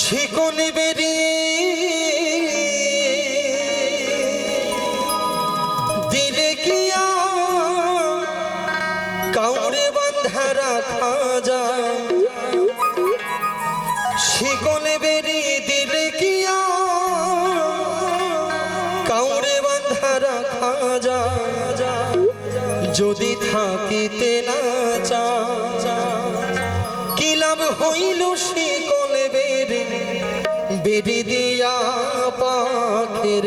শিকল বেরিয়ে দিলে কি কাউরে বান্ধা রাখা যায়। শিকল বেরিয়ে দিলে কি কাউরে বান্ধা রাখা যায়। যদি থাকিতে না চা কি লাভ হইল বেরে বেরি দিয়া পাখির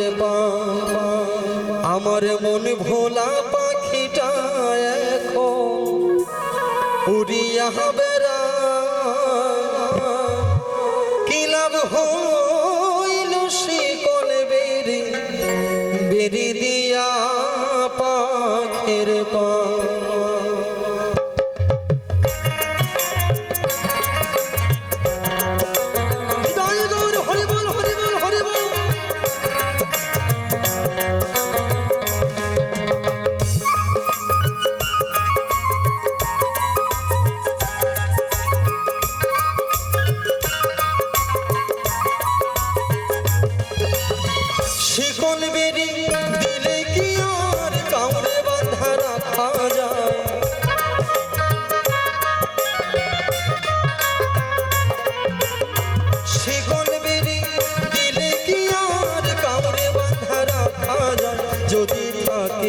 আমার মন ভোলা পাখিটা এখন উড়িয়া বেড়া। বেরি দিয়া পাখির পা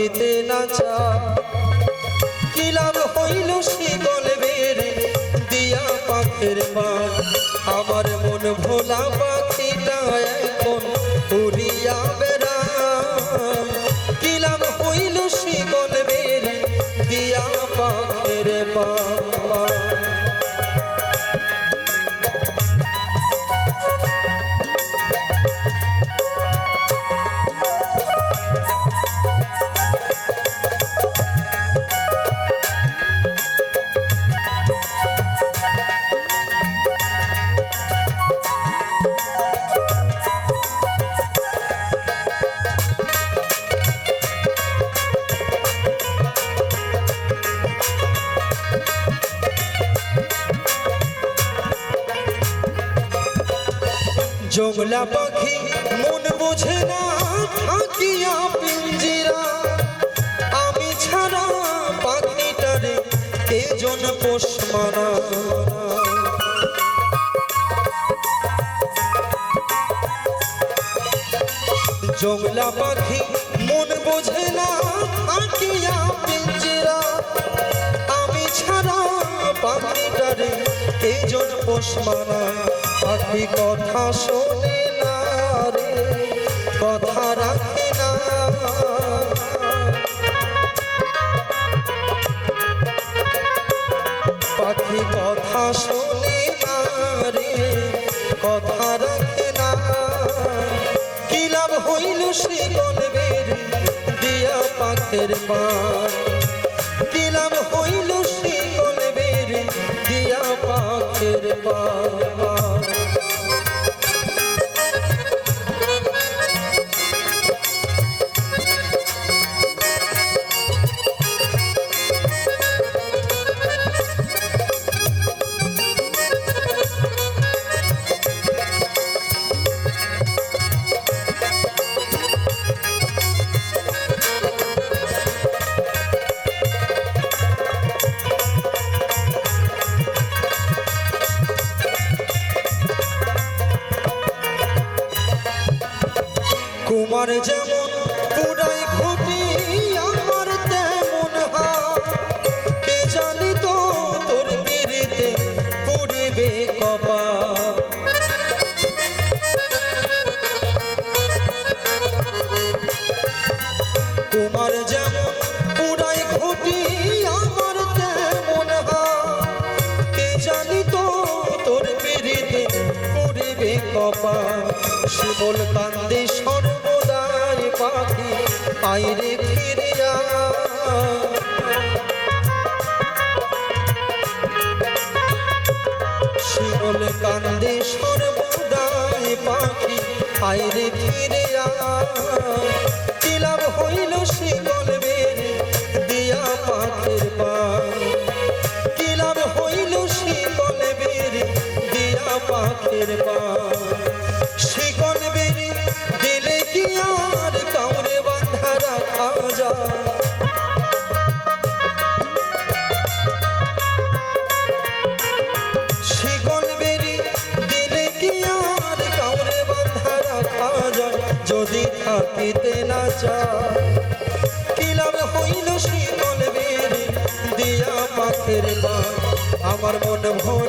থাকিতে না চা কি হইল শিকল বেরি দিয়া পাখের মা আমার মন ভোলা পাখিটা এখন উড়িয়া বেড়া কি লাভ হইল শিকল বেরি দিয়া পাখের মা জংলা পাখি মন বোঝে না, থাকিয়া পিঞ্জিরা। আমি ছাড়া পাখিটারে কে জন পোষ মানা? জংলা পাখি মন বোঝে না, থাকিয়া পিঞ্জিরা। আমি ছাড়া পাখিটারে কে জন পোষ মানা? পাখি কথা শোনে না রে, কথা রাখে না। পাখি কথা শোনে না রে, কথা রাখে না। কি লাভ হইল শিকল বের দিয়া পাখের পান? কি লাভ হইল শিকল বের দিয়া পাখের পান? কুমার যেমন পুরাই ঘুটি আমার তেমন হাত। কে জানি তো তোর পিড়িতে পড়িবে কপাল কুমার যেমন পুরাই ঘুটি আমার তেমন হাত। কে জানি তো তোর পিড়িতে পড়িবে কপাল শিমল কান্দে পাখি আইরে ফিরিয়া। শিবল কান্দে সর্বদাই পাখি আইরে ফিরিয়া। তিলাম হইল শিবল বেড়ে দিয়া পাখির পা। কিলাম হইল শিবল বেড়ে দিয়া পাখির পা। শিকল যদি থাকিতে না চায় কিলাম হইল শীতল বেরি দিয়া পাখের বা আমার মন ভয়